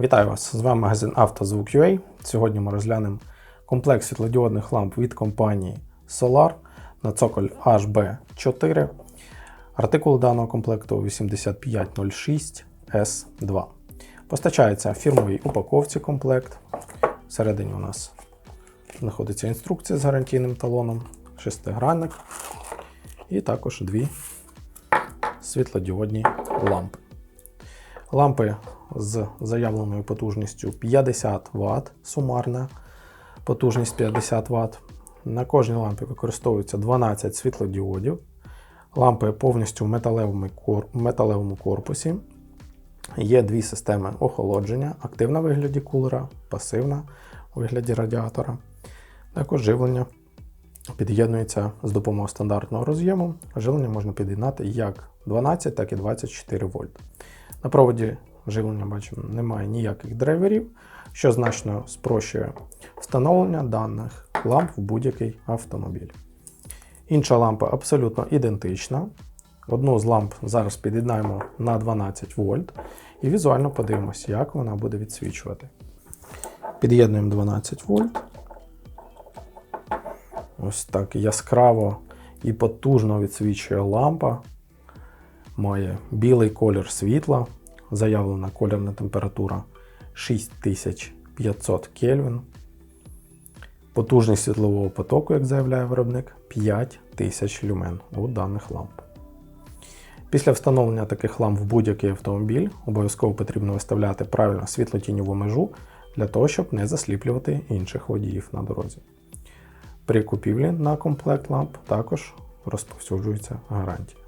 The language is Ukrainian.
Вітаю вас! З вами магазин «Автозвук.UA». Сьогодні ми розглянемо комплект світлодіодних ламп від компанії Solar на цоколь HB4. Артикул даного комплекту 8506S2. Постачається в фірмовій упаковці комплект. Всередині у нас знаходиться інструкція з гарантійним талоном, шестигранник і також дві світлодіодні лампи. Лампи з заявленою потужністю 50 Вт, сумарна потужність 50 Вт. На кожній лампі використовується 12 світлодіодів. Лампи повністю в металевому, корпусі. Є дві системи охолодження: активна в вигляді кулера, пасивна у вигляді радіатора. Також живлення під'єднується з допомогою стандартного роз'єму. Живлення можна під'єднати як 12, так і 24 вольт. На проводі живлення бачимо, немає ніяких драйверів, що значно спрощує встановлення даних ламп в будь-який автомобіль. Інша лампа абсолютно ідентична. Одну з ламп зараз під'єднаємо на 12 вольт і візуально подивимося, як вона буде відсвічувати. Під'єднуємо 12 вольт. Ось так яскраво і потужно відсвічує лампа. Має білий колір світла, заявлена кольорна температура 6500 Кельвін. Потужність світлового потоку, як заявляє виробник, 5000 люмен у даних ламп. Після встановлення таких ламп в будь-який автомобіль обов'язково потрібно виставляти правильно світлотіньову межу для того, щоб не засліплювати інших водіїв на дорозі. При купівлі на комплект ламп також розповсюджується гарантія.